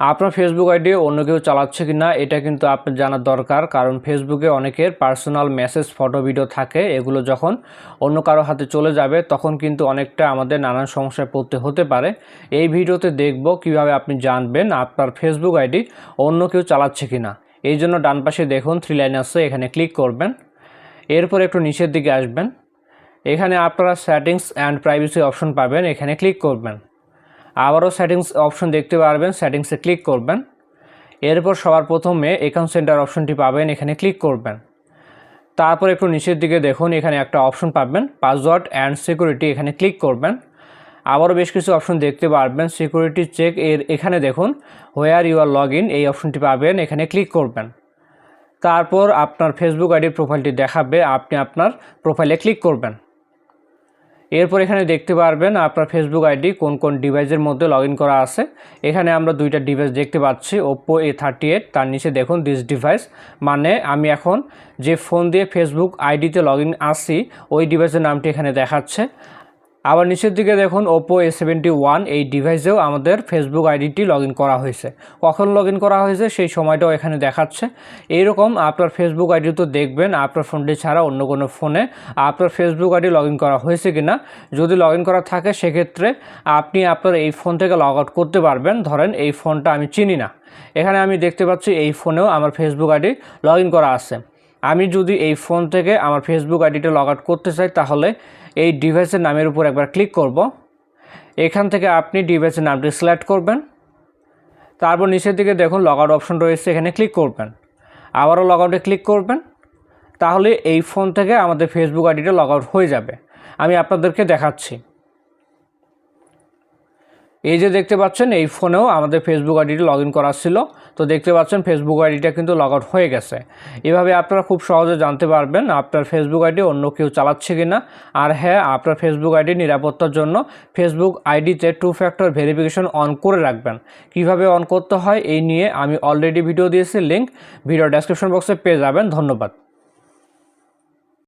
আপনার Facebook ID অন্য কেউ চালাচ্ছে কি না এটা কিন্তু আপনার জানার দরকার। কারণ ফেসবুকে অনেকের পার্সোনাল মেসেজ ফটো ভিডিও থাকে। এগুলো যখন অন্য কারও হাতে চলে যাবে, তখন কিন্তু অনেকটা আমাদের নানান সমস্যায় পড়তে হতে পারে। এই ভিডিওতে দেখব কীভাবে আপনি জানবেন আপনার ফেসবুক আইডি অন্য কেউ চালাচ্ছে কি না এই জন্য ডান পাশে দেখুন থ্রি লাইন আছে, এখানে ক্লিক করবেন। এরপর একটু নিচের দিকে আসবেন। এখানে আপনারা সেটিংস অ্যান্ড প্রাইভেসি অপশন পাবেন, এখানে ক্লিক করবেন। আবারও সেটিংস অপশন দেখতে পারবেন সেটিংসে ক্লিক করবেন। এরপর সবার প্রথমে অ্যাকাউন্ট সেন্টার অপশনটি পাবেন, এখানে ক্লিক করবেন। তারপর একটু নিচের দিকে দেখুন, এখানে একটা অপশন পাবেন পাসওয়ার্ড অ্যান্ড সিকিউরিটি এখানে ক্লিক করবেন। আবারও বেশ কিছু অপশন দেখতে পারবেন সিকিউরিটি চেক এর এখানে দেখুন হোয়ার ইউ আর লগ এই অপশনটি পাবেন, এখানে ক্লিক করবেন। তারপর আপনার ফেসবুক আইডির প্রোফাইলটি দেখাবে, আপনি আপনার প্রোফাইলে ক্লিক করবেন। এরপর এখানে দেখতে পারবেন আপনার ফেসবুক আইডি কোন কোন ডিভাইসের মধ্যে লগ করা আছে। এখানে আমরা দুইটা ডিভাইস দেখতে পাচ্ছি ওপ্পো এ থার্টি এইট তার নিচে দেখুন দিস ডিভাইস মানে আমি এখন যে ফোন দিয়ে ফেসবুক আইডিতে লগ ইন আসি ওই ডিভাইসের নামটি এখানে দেখাচ্ছে। আবার নিচের দিকে দেখুন ওপো এ সেভেন্টি ওয়ান এই ডিভাইসেও আমাদের ফেসবুক আইডিটি লগ করা হয়েছে। কখন লগ করা হয়েছে সেই সময়টাও এখানে দেখাচ্ছে। এইরকম আপনার ফেসবুক আইডি তো দেখবেন, আপনার ফোনটি ছাড়া অন্য কোনো ফোনে আপনার ফেসবুক আইডি লগ করা হয়েছে কি না যদি লগ করা থাকে, সেক্ষেত্রে আপনি আপনার এই ফোন থেকে লগ আউট করতে পারবেন। ধরেন, এই ফোনটা আমি চিনি না। এখানে আমি দেখতে পাচ্ছি, এই ফোনেও আমার ফেসবুক আইডি লগ করা আছে। আমি যদি এই ফোন থেকে আমার ফেসবুক আইডিটা লগ আউট করতে চাই, তাহলে এই ডিভাইসের নামের উপর একবার ক্লিক করব। এখান থেকে আপনি ডিভাইসের নামটি সিলেক্ট করবেন। তারপর নিচের দিকে দেখুন লগ আউট অপশন রয়েছে, এখানে ক্লিক করবেন। আবারও লগ আউটে ক্লিক করবেন। তাহলে এই ফোন থেকে আমাদের ফেসবুক আইডিটা লগ আউট হয়ে যাবে। আমি আপনাদেরকে দেখাচ্ছি। এই যে দেখতে পাচ্ছেন, এই ফোনেও আমাদের ফেসবুক আইডিটি লগ ইন করা ছিল। তো দেখতে পাচ্ছেন ফেসবুক আইডিটা কিন্তু লগ আউট হয়ে গেছে। এভাবে আপনারা খুব সহজে জানতে পারবেন আপনার ফেসবুক আইডি অন্য কেউ চালাচ্ছে কি না আর হ্যাঁ আপনার ফেসবুক আইডি নিরাপত্তার জন্য ফেসবুক আইডিতে টু ফ্যাক্টর ভেরিফিকেশন অন করে রাখবেন। কীভাবে অন করতে হয়, এই নিয়ে আমি অলরেডি ভিডিও দিয়েছি লিঙ্ক ভিডিও ডেসক্রিপশন বক্সে পেয়ে যাবেন। ধন্যবাদ।